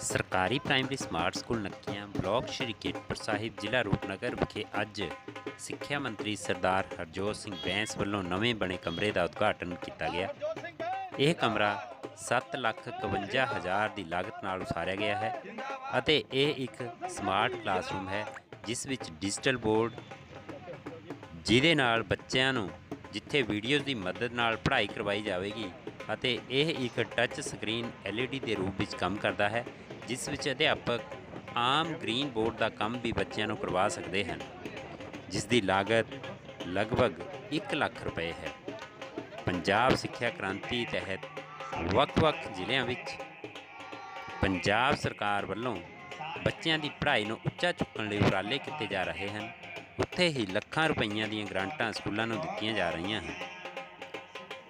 ਸਰਕਾਰੀ primary smart school Nakkian block Shri Kiratpur Sahib ਜ਼ਿਲ੍ਹਾ ਰੂਪਨਗਰ ਵਿਖੇ ਅੱਜ ਸਿੱਖਿਆ ਮੰਤਰੀ ਸਰਦਾਰ ਹਰਜੋਤ ਸਿੰਘ ਬੈਂਸ ਵੱਲੋਂ ਨਵੇਂ ਬਣੇ ਕਮਰੇ ਦਾ ਉਦਘਾਟਨ ਕੀਤਾ ਗਿਆ। ਇਹ ਕਮਰਾ 7 ਲੱਖ 51 ਹਜ਼ਾਰ ਦੀ ਲਾਗਤ ਨਾਲ ਉਸਾਰਿਆ ਗਿਆ ਹੈ ਅਤੇ ਇਹ ਇੱਕ ਸਮਾਰਟ ਕਲਾਸਰੂਮ ਹੈ, ਜਿਸ ਵਿੱਚ ਡਿਜੀਟਲ ਬੋਰਡ ਜਿਹਦੇ ਨਾਲ ਬੱਚਿਆਂ ਨੂੰ ਜਿੱਥੇ ਵੀਡੀਓਜ਼ ਦੀ ਮਦਦ ਨਾਲ ਪੜ੍ਹਾਈ ਕਰਵਾਈ ਜਾਵੇਗੀ ਅਤੇ ਇਹ ਇੱਕ ਟੱਚ ਸਕਰੀਨ LED ਦੇ ਰੂਪ ਵਿੱਚ ਕੰਮ ਕਰਦਾ ਹੈ। ਜਿਸ ਵਿੱਚ ਅਧਿਆਪਕ ਆਮ ਗ੍ਰੀਨ ਬੋਰਡ ਦਾ ਕੰਮ ਵੀ ਬੱਚਿਆਂ ਨੂੰ ਕਰਵਾ ਸਕਦੇ ਹਨ ਜਿਸ ਦੀ ਲਾਗਤ ਲਗਭਗ 1 ਲੱਖ ਰੁਪਏ ਹੈ। ਪੰਜਾਬ ਸਿੱਖਿਆ ਕ੍ਰਾਂਤੀ ਤਹਿਤ ਵੱਖ-ਵੱਖ ਜ਼ਿਲ੍ਹਿਆਂ ਵਿੱਚ ਪੰਜਾਬ ਸਰਕਾਰ ਵੱਲੋਂ ਬੱਚਿਆਂ ਦੀ ਪੜ੍ਹਾਈ ਨੂੰ ਉੱਚਾ ਚੁੱਕਣ ਲਈ ਉਪਰਾਲੇ ਕੀਤੇ ਜਾ ਰਹੇ ਹਨ। ਉੱਥੇ ਹੀ ਲੱਖਾਂ ਰੁਪਈਆਂ ਦੀਆਂ ਗ੍ਰਾਂਟਾਂ ਸਕੂਲਾਂ ਨੂੰ ਦਿੱਤੀਆਂ ਜਾ ਰਹੀਆਂ ਹਨ।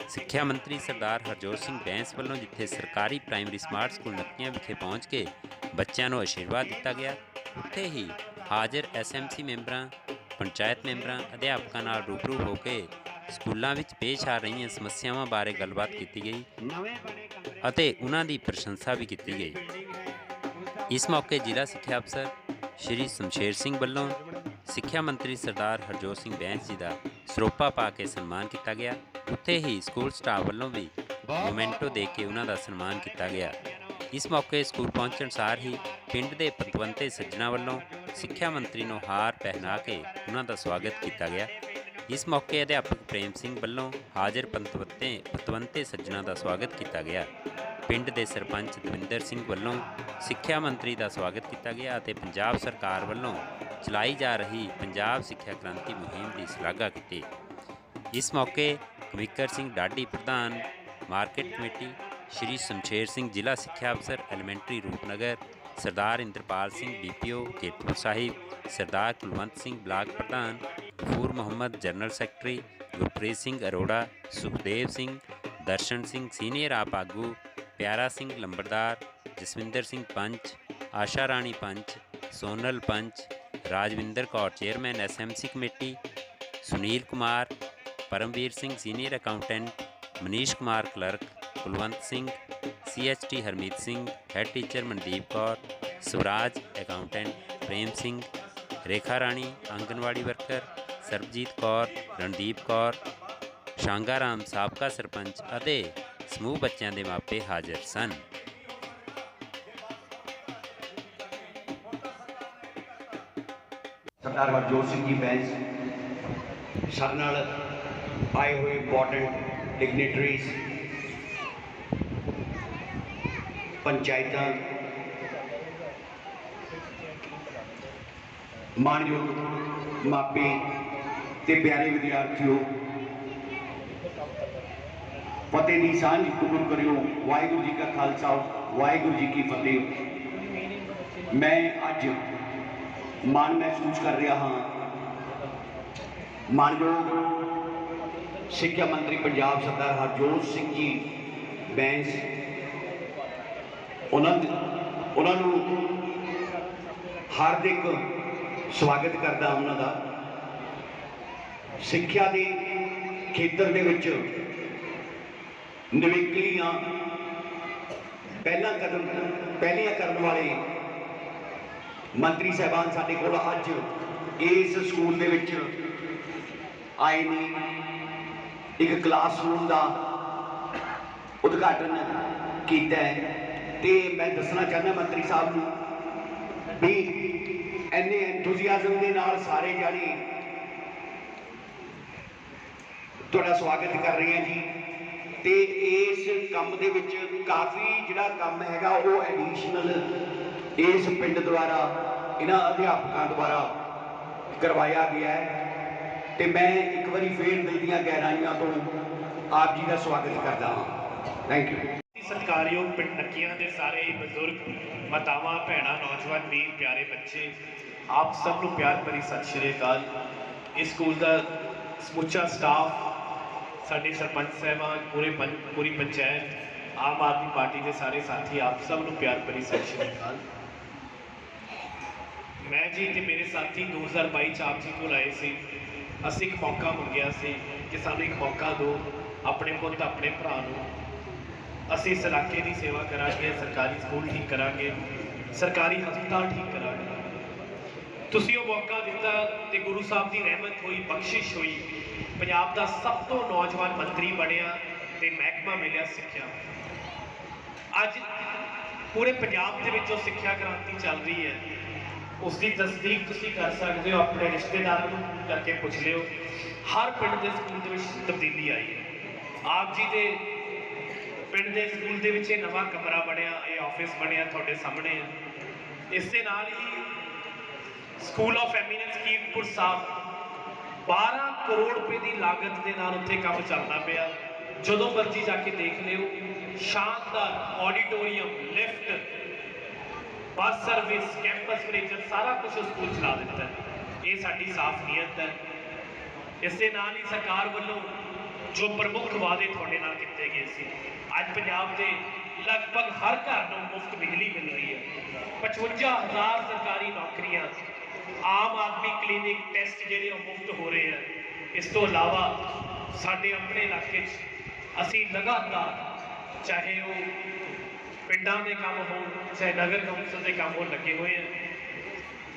ਸਿੱਖਿਆ ਮੰਤਰੀ ਸਰਦਾਰ ਹਰਜੋਤ ਸਿੰਘ ਬੈਂਸ ਵੱਲੋਂ ਜਿੱਥੇ ਸਰਕਾਰੀ ਪ੍ਰਾਇਮਰੀ ਸਮਾਰਟ ਸਕੂਲ ਨੱਕੀਆਂ ਵਿਖੇ ਪਹੁੰਚ ਕੇ ਬੱਚਿਆਂ ਨੂੰ ਆਸ਼ੀਰਵਾਦ ਦਿੱਤਾ ਗਿਆ, ਉੱਥੇ ਹੀ ਹਾਜ਼ਰ ਐਸਐਮਸੀ ਮੈਂਬਰਾਂ, ਪੰਚਾਇਤ ਮੈਂਬਰਾਂ, ਅਧਿਆਪਕਾਂ ਨਾਲ ਰੂਬਰੂ ਹੋ ਕੇ ਸਕੂਲਾਂ ਵਿੱਚ ਪੇਸ਼ ਆ ਰਹੀਆਂ ਸਮੱਸਿਆਵਾਂ ਬਾਰੇ ਗੱਲਬਾਤ ਕੀਤੀ ਗਈ ਅਤੇ ਉਹਨਾਂ ਦੀ ਪ੍ਰਸ਼ੰਸਾ ਵੀ ਕੀਤੀ ਗਈ। ਇਸ ਮੌਕੇ ਜ਼ਿਲ੍ਹਾ ਸਿੱਖਿਆ ਅਫਸਰ ਸ਼੍ਰੀ ਸ਼ਮਸ਼ੇਰ ਸਿੰਘ ਵੱਲੋਂ ਸਿੱਖਿਆ ਮੰਤਰੀ ਸਰਦਾਰ ਹਰਜੋਤ ਸਿੰਘ ਬੈਂਸ ਜੀ ਦਾ ਸਰੋਪਾ ਪਾ ਕੇ ਸਨਮਾਨ ਕੀਤਾ ਗਿਆ। ਉੱਥੇ ਹੀ ਸਕੂਲ ਸਟਾਫ ਵੱਲੋਂ ਵੀ ਮੋਮੈਂਟੋ ਦੇ ਕੇ ਉਹਨਾਂ ਦਾ ਸਨਮਾਨ ਕੀਤਾ ਗਿਆ। ਇਸ ਮੌਕੇ ਸਕੂਲ ਪਹੁੰਚਣ ਸਾਰ ਹੀ ਪਿੰਡ ਦੇ ਪਤਵੰਤੇ ਸੱਜਣਾ ਵੱਲੋਂ ਸਿੱਖਿਆ ਮੰਤਰੀ ਨੂੰ ਹਾਰ ਪਹਿਨਾ ਕੇ ਉਹਨਾਂ ਦਾ ਸਵਾਗਤ ਕੀਤਾ ਗਿਆ। ਇਸ ਮੌਕੇ ਅਧਿਆਪਕ ਪ੍ਰੇਮ ਸਿੰਘ ਵੱਲੋਂ ਹਾਜ਼ਰ ਪੰਤਵੰਤੇ ਪਤਵੰਤੇ ਸੱਜਣਾ ਦਾ ਸਵਾਗਤ ਕੀਤਾ ਗਿਆ। ਪਿੰਡ ਦੇ ਸਰਪੰਚ ਦਵਿੰਦਰ ਸਿੰਘ ਵੱਲੋਂ ਸਿੱਖਿਆ ਮੰਤਰੀ ਦਾ ਸਵਾਗਤ ਕੀਤਾ ਗਿਆ ਅਤੇ ਪੰਜਾਬ ਸਰਕਾਰ ਵੱਲੋਂ ਚਲਾਈ ਜਾ ਰਹੀ ਪੰਜਾਬ ਸਿੱਖਿਆ ਕ੍ਰਾਂਤੀ ਮੁਹਿੰਮ ਦੀ ਸ਼ਲਾਘਾ ਕੀਤੀ। ਇਸ ਮੌਕੇ ਕਵਿੱਕਰ ਸਿੰਘ ਡਾਡੀ ਪ੍ਰਧਾਨ ਮਾਰਕੀਟ ਕਮੇਟੀ ਸ਼੍ਰੀ ਸ਼ਮਸ਼ੇਰ ਸਿੰਘ ਜ਼ਿਲ੍ਹਾ ਸਿੱਖਿਆ ਅਫਸਰ elementary Rupnagar Sardar Inderpal Singh DPO Kiratpur Sahib Sardar Kulwant Singh block ਪ੍ਰਧਾਨ Gafoor Mohammad general secretary Gurpreet Singh Arora Sukhdev Singh Darshan Singh senior AAP ਆਗੂ ਪਿਆਰਾ ਸਿੰਘ ਲੰਬੜਦਾਰ ਜਸਵਿੰਦਰ ਸਿੰਘ ਪੰਚ ਆਸ਼ਾ ਰਾਣੀ ਪੰਚ ਸੋਨਲ ਪੰਚ Rajwinder Kaur chairman SMC committee Sunil Kumar Paramvir Singh senior accountant Manish Kumar clerk Kulwant Singh CHT Harmeet Singh head teacher Mandeep Kaur Swaraj accountant Prem Singh Rekha Rani anganwadi worker Sarabjit Kaur Randeep Kaur Shangaram ਸਾਬਕਾ ਸਰਪੰਚ ਅਤੇ ਸਮੂਹ ਬੱਚਿਆਂ ਦੇ ਮਾਪੇ ਹਾਜ਼ਰ ਸਨ। ਸਰਦਾਰ ਹਰਜੋਤ ਸਿੰਘ ਜੀ ਬੈਂਸ ਸਾਡੇ ਨਾਲ ਆਏ ਹੋਏ ਇੰਪੋਰਟੈਂਟ ਡਿਗਨਿਟਰੀਜ਼ ਪੰਚਾਇਤਾਂ ਮਾਨਯੋਗ ਮਾਪੇ ਤੇ ਪਿਆਰੇ ਵਿਦਿਆਰਥੀਓ ਫਤਿਹ ਦੀ ਸਾਂਝ ਕਬੂਲ ਕਰਿਓ ਵਾਹਿਗੁਰੂ ਜੀ ਕਾ ਖਾਲਸਾ ਵਾਹਿਗੁਰੂ ਜੀ ਕੀ ਫਤਿਹ ਮੈਂ ਅੱਜ ਮਾਣ ਮਹਿਸੂਸ ਕਰ ਰਿਹਾ ਹਾਂ ਮਾਨਯੋਗ ਸਿੱਖਿਆ ਮੰਤਰੀ ਪੰਜਾਬ ਸਰਦਾਰ ਹਰਜੋਤ ਸਿੰਘ ਜੀ ਬੈਂਸ, ਉਹਨਾਂ ਉਹਨਾਂ ਨੂੰ ਹਾਰਦਿਕ ਸਵਾਗਤ ਕਰਦਾ ਉਹਨਾਂ ਦਾ। ਸਿੱਖਿਆ ਦੇ ਖੇਤਰ ਦੇ ਵਿੱਚ ਨਵੇਕਲੀਆਂ ਪਹਿਲਾ ਕਦਮ ਪਹਿਲੀਆਂ ਕਰਨ ਵਾਲੇ ਮੰਤਰੀ ਸਾਹਿਬਾਨ ਸਾਡੇ ਕੋਲ ਅੱਜ ਇਸ ਸਕੂਲ ਦੇ ਵਿੱਚ ਆਏ ਨੇ। ਇੱਕ ਕਲਾਸਰੂਮ ਦਾ ਉਦਘਾਟਨ ਕੀਤਾ ਹੈ। ਤੇ ਮੈਂ ਦੱਸਣਾ ਚਾਹੁੰਦਾ ਮੰਤਰੀ ਸਾਹਿਬ ਨੂੰ ਵੀ ਇੰਨੇ ਐਂਥੂਸੀਆਜ਼ਮ ਦੇ ਨਾਲ ਸਾਰੇ ਜਾਣੇ ਤੁਹਾਡਾ ਸਵਾਗਤ ਕਰ ਰਹੇ ਹਾਂ ਜੀ। ਤੇ ਇਸ ਕੰਮ ਦੇ ਵਿੱਚ ਕਾਫੀ ਜਿਹੜਾ ਕੰਮ ਹੈਗਾ ਉਹ ਐਡੀਸ਼ਨਲ ਇਸ ਪਿੰਡ ਦੁਆਰਾ, ਇਹਨਾਂ ਅਧਿਆਪਕਾਂ ਦੁਆਰਾ ਕਰਵਾਇਆ ਗਿਆ ਹੈ। ਤੇ ਮੈਂ ਵਾਰੀ ਫੇਰ ਦਿਲ ਦੀਆਂ ਗਹਿਰਾਈਆਂ ਤੋਂ ਆਪ ਜੀ ਦਾ ਸਵਾਗਤ ਕਰਦਾ ਹਾਂ। ਥੈਂਕ ਯੂ ਸਤਿਕਾਰਯੋਗ ਪਿੰਡ ਨੱਕੀਆਂ ਦੇ ਸਾਰੇ ਬਜ਼ੁਰਗ, ਮਾਤਾਵਾਂ, ਭੈਣਾਂ, ਨੌਜਵਾਨ, ਵੀਰ, ਪਿਆਰੇ ਬੱਚੇ, ਆਪ ਸਭ ਨੂੰ ਪਿਆਰ ਭਰੀ ਸਤਿ ਸ਼੍ਰੀ ਅਕਾਲ। ਇਸ ਸਕੂਲ ਦਾ ਸਮੁੱਚਾ ਸਟਾਫ ਸਾਡੇ ਸਰਪੰਚ ਸਾਹਿਬਾਨ, ਪੂਰੇ ਪੰ- ਪੂਰੀ ਪੰਚਾਇਤ, ਆਮ ਆਦਮੀ ਪਾਰਟੀ ਦੇ ਸਾਰੇ ਸਾਥੀ, ਆਪ ਸਭ ਨੂੰ ਪਿਆਰ ਭਰੀ ਸਤਿ ਸ਼੍ਰੀ ਅਕਾਲ। ਮੈਂ ਜੀ ਤੇ ਮੇਰੇ ਸਾਥੀ 2022 ਚ ਆਪ ਜੀ ਕੋਲ ਆਏ ਸੀ। ਅਸੀਂ ਇੱਕ ਮੌਕਾ ਮੰਗਿਆ ਸੀ ਕਿ ਸਾਨੂੰ ਇੱਕ ਮੌਕਾ ਦਿਓ, ਆਪਣੇ ਪੁੱਤ, ਆਪਣੇ ਭਰਾ ਨੂੰ। ਅਸੀਂ ਇਸ ਇਲਾਕੇ ਦੀ ਸੇਵਾ ਕਰਾਂਗੇ, ਸਰਕਾਰੀ ਸਕੂਲ ਠੀਕ ਕਰਾਂਗੇ, ਸਰਕਾਰੀ ਹਸਪਤਾਲ ਠੀਕ ਕਰਾਂਗੇ। ਤੁਸੀਂ ਉਹ ਮੌਕਾ ਦਿੱਤਾ ਤੇ ਗੁਰੂ ਸਾਹਿਬ ਦੀ ਰਹਿਮਤ ਹੋਈ, ਬਖਸ਼ਿਸ਼ ਹੋਈ। ਪੰਜਾਬ ਦਾ ਸਭ ਤੋਂ ਨੌਜਵਾਨ ਮੰਤਰੀ ਬਣਿਆ ਤੇ ਮਹਿਕਮਾ ਮਿਲਿਆ ਸਿੱਖਿਆ। ਅੱਜ ਪੂਰੇ ਪੰਜਾਬ ਦੇ ਵਿੱਚ ਜੋ ਸਿੱਖਿਆ ਕ੍ਰਾਂਤੀ ਚੱਲ ਰਹੀ ਹੈ। ਉਸ ਦੀ ਤਸਦੀਕ ਤੁਸੀਂ ਕਰ ਸਕਦੇ ਹੋ, ਆਪਣੇ ਰਿਸ਼ਤੇਦਾਰ ਨੂੰ ਕਰਕੇ ਪੁੱਛ ਲਿਓ। ਹਰ ਪਿੰਡ ਦੇ ਸਕੂਲ ਦੇ ਵਿੱਚ ਤਬਦੀਲੀ ਆਈ ਹੈ। ਆਪ ਜੀ ਦੇ ਪਿੰਡ ਦੇ ਸਕੂਲ ਦੇ ਵਿੱਚ ਇਹ ਨਵਾਂ ਕਮਰਾ ਬਣਿਆ, ਇਹ ਆਫਿਸ ਬਣਿਆ ਤੁਹਾਡੇ ਸਾਹਮਣੇ। ਹੈ ਇਸ ਦੇ ਨਾਲ ਹੀ school of eminence Kiratpur Sahib 12 crore ਰੁਪਏ ਦੀ ਲਾਗਤ ਦੇ ਨਾਲ ਉੱਥੇ ਕੰਮ ਚੱਲਦਾ ਪਿਆ। ਜਦੋਂ ਮਰਜ਼ੀ ਜਾ ਕੇ ਦੇਖ ਲਿਓ, ਸ਼ਾਨਦਾਰ auditorium lift bus service campus furniture ਸਾਰਾ ਕੁਝ ਸਕੂਲ ਚਲਾ ਦਿੱਤਾ ਇਹ ਸਾਡੀ ਸਾਫ਼ ਨੀਅਤ ਹੈ। ਇਸ ਦੇ ਨਾਲ ਹੀ ਸਰਕਾਰ ਵੱਲੋਂ ਜੋ ਪ੍ਰਮੁੱਖ ਵਾਅਦੇ ਤੁਹਾਡੇ ਨਾਲ ਕੀਤੇ ਗਏ ਸੀ, ਅੱਜ ਪੰਜਾਬ ਦੇ ਲਗਭਗ ਹਰ ਘਰ ਨੂੰ ਮੁਫਤ ਬਿਜਲੀ ਮਿਲ ਰਹੀ ਹੈ। 55000 ਸਰਕਾਰੀ ਨੌਕਰੀਆਂ, ਆਮ ਆਦਮੀ ਕਲੀਨਿਕ ਟੈਸਟ ਜਿਹੜੇ ਉਹ ਮੁਫਤ ਹੋ ਰਹੇ ਆ ਇਸ ਤੋਂ ਇਲਾਵਾ ਸਾਡੇ ਆਪਣੇ ਇਲਾਕੇ 'ਚ ਅਸੀਂ ਲਗਾਤਾਰ ਚਾਹੇ ਉਹ ਪਿੰਡਾਂ ਦੇ ਕੰਮ ਹੋਣ ਚਾਹੇ ਨਗਰ ਕੌਂਸਲ ਦੇ ਕੰਮ ਹੋਣ ਲੱਗੇ ਹੋਏ ਆ।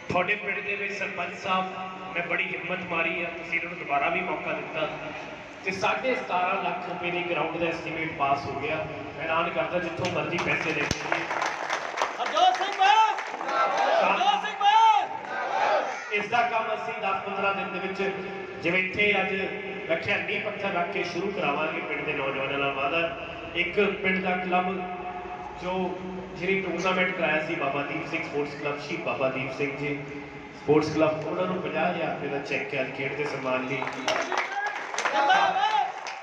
ਤੁਹਾਡੇ ਪਿੰਡ ਦੇ ਵਿੱਚ ਸਰਪੰਚ ਸਾਹਿਬ ਮੈਂ ਬੜੀ ਹਿੰਮਤ ਮਾਰੀ ਆ ਤੁਸੀਂ ਇਹਨਾਂ ਨੂੰ ਦੁਬਾਰਾ ਵੀ ਮੌਕਾ ਦਿੱਤਾ। ਤੇ 17.5 ਲੱਖ ਰੁਪਏ ਦੀ ਗਰਾਊਂਡ ਦਾ ਐਸਟੀਮੇਟ ਪਾਸ ਹੋ ਗਿਆ। ਐਲਾਨ ਕਰਦਾ ਜਿੱਥੋਂ ਮਰਜ਼ੀ ਪੈਸੇ ਲੈ ਕੇ ਹਰਜੋਤ ਸਿੰਘ ਬਾਸ ਹਰਜੋਤ ਸਿੰਘ ਬਾਸ ਇਸ ਦਾ ਕੰਮ ਅਸੀਂ 10-15 ਦਿਨ ਦੇ ਵਿੱਚ ਜਿਵੇਂ ਇੱਥੇ ਅੱਜ ਰੱਖਿਆ ਨੀਂਹ ਪੱਥਰ ਰੱਖ ਕੇ ਸ਼ੁਰੂ ਕਰਾਵਾਂਗੇ ਪਿੰਡ ਦੇ ਨੌਜਵਾਨਾਂ ਨਾਲ ਵਾਅਦਾ। ਇੱਕ ਪਿੰਡ ਦਾ ਕਲੱਬ ਜੋ ਜਿਹੜੀ ਟੂਰਨਾਮੈਂਟ ਕਰਾਇਆ ਸੀ ਬਾਬਾ ਦੀਪ ਸਿੰਘ ਸਪੋਰਟਸ ਕਲੱਬ ਸੀ ਬਾਬਾ ਦੀਪ ਸਿੰਘ ਜੀ। ਸਪੋਰਟਸ ਕਲੱਬ ਉਹਨਾਂ ਨੂੰ 50000 ਰੁਪਏ ਦਾ ਚੈੱਕ ਹੈ ਖੇਡ ਦੇ ਸਨਮਾਨ ਲਈ।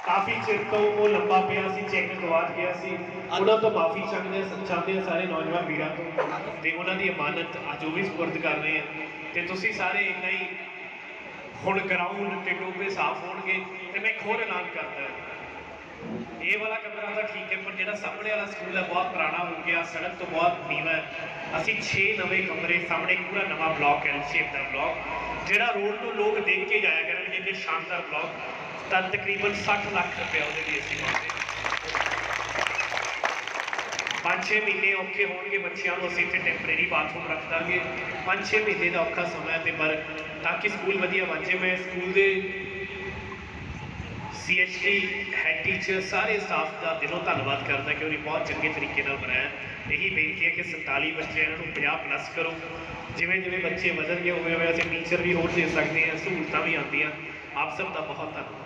ਕਾਫੀ ਚਿਰ ਤੋਂ ਉਹ ਲੰਬਾ ਪਿਆ ਸੀ ਚੈੱਕ ਗਵਾਚ ਗਿਆ ਸੀ। ਉਹਨਾਂ ਤੋਂ ਮਾਫੀ ਚਾਹੁੰਦੇ ਹਾਂ ਚਾਹੁੰਦੇ ਹਾਂ ਸਾਰੇ ਨੌਜਵਾਨ ਵੀਰਾਂ ਤੋਂ। ਤੇ ਉਹਨਾਂ ਦੀ ਅਮਾਨਤ ਅੱਜ ਉਹ ਵੀ ਸਪੁਰਦ ਕਰ ਰਹੇ ਆ ਤੇ ਤੁਸੀਂ ਸਾਰੇ ਇੰਨਾ ਹੀ ਹੁਣ ਗਰਾਊਂਡ ਤੇ ਟੋਬੇ ਸਾਫ਼ ਹੋਣਗੇ ਤੇ ਮੈਂ ਇੱਕ ਹੋਰ ਐਲਾਨ ਕਰਦਾ ਇਹ ਵਾਲਾ ਕਮਰਾ ਤਾਂ ਠੀਕ ਹੈ, ਪਰ ਜਿਹੜਾ ਸਾਹਮਣੇ ਵਾਲਾ ਸਕੂਲ ਹੈ, ਬਹੁਤ ਪੁਰਾਣਾ ਹੋ ਗਿਆ, ਸੜਕ ਤੋਂ ਬਹੁਤ ਨੀਵਾਂ ਹੈ। ਅਸੀਂ 6 ਨਵੇਂ ਕਮਰੇ, ਸਾਹਮਣੇ ਪੂਰਾ ਨਵਾਂ ਬਲਾਕ ਹੈ ਸ਼ੇਪ ਦਾ ਬਲਾਕ। ਜਿਹੜਾ ਰੋਡ ਤੋਂ ਲੋਕ ਦੇਖ ਕੇ ਜਾਇਆ ਕਰਨਗੇ, ਕਿ ਸ਼ਾਨਦਾਰ ਬਲਾਕ, ਤਾਂ ਤਕਰੀਬਨ 60 ਲੱਖ ਰੁਪਏ ਉਹਦੇ ਲਈ ਅਸੀਂ ਪਾਉਂਦੇ ਪੰਜ ਛੇ ਮਹੀਨੇ ਔਖੇ ਹੋਣਗੇ, ਬੱਚਿਆਂ ਨੂੰ ਅਸੀਂ ਇੱਥੇ ਟੈਂਪਰੇਰੀ ਬਾਥਰੂਮ ਰੱਖ ਦਾਂਗੇ। ਪੰਜ ਛੇ ਮਹੀਨੇ ਦਾ ਔਖਾ ਸਮਾਂ ਹੈ ਤੇ, ਪਰ ਤਾਂ ਕਿ ਸਕੂਲ ਵਧੀਆ ਬਣ ਜਾਏ ਮੈਂ ਸਕੂਲ ਦੇ ਸੀਐਚਡੀ ਹੈਡ ਟੀਚਰ ਸਾਰੇ ਸਟਾਫ ਦਾ ਦਿਲੋਂ ਧੰਨਵਾਦ ਕਰਦਾ ਕਿ ਉਹਨੇ ਬਹੁਤ ਚੰਗੇ ਤਰੀਕੇ ਨਾਲ ਬਣਾਇਆ। ਇਹੀ ਬੇਨਤੀ ਹੈ ਕਿ 47 ਬੱਚੇ ਇਹਨਾਂ ਨੂੰ 50 ਪਲੱਸ ਕਰੋ। ਜਿਵੇਂ ਜਿਵੇਂ ਬੱਚੇ ਵਧਣਗੇ, ਉਵੇਂ ਉਵੇਂ ਅਸੀਂ ਟੀਚਰ ਵੀ ਹੋਰ ਦੇ ਸਕਦੇ ਹਾਂ, ਸਹੂਲਤਾਂ ਵੀ ਆਉਂਦੀਆਂ। ਆਪ ਸਭ ਦਾ ਬਹੁਤ ਧੰਨਵਾਦ।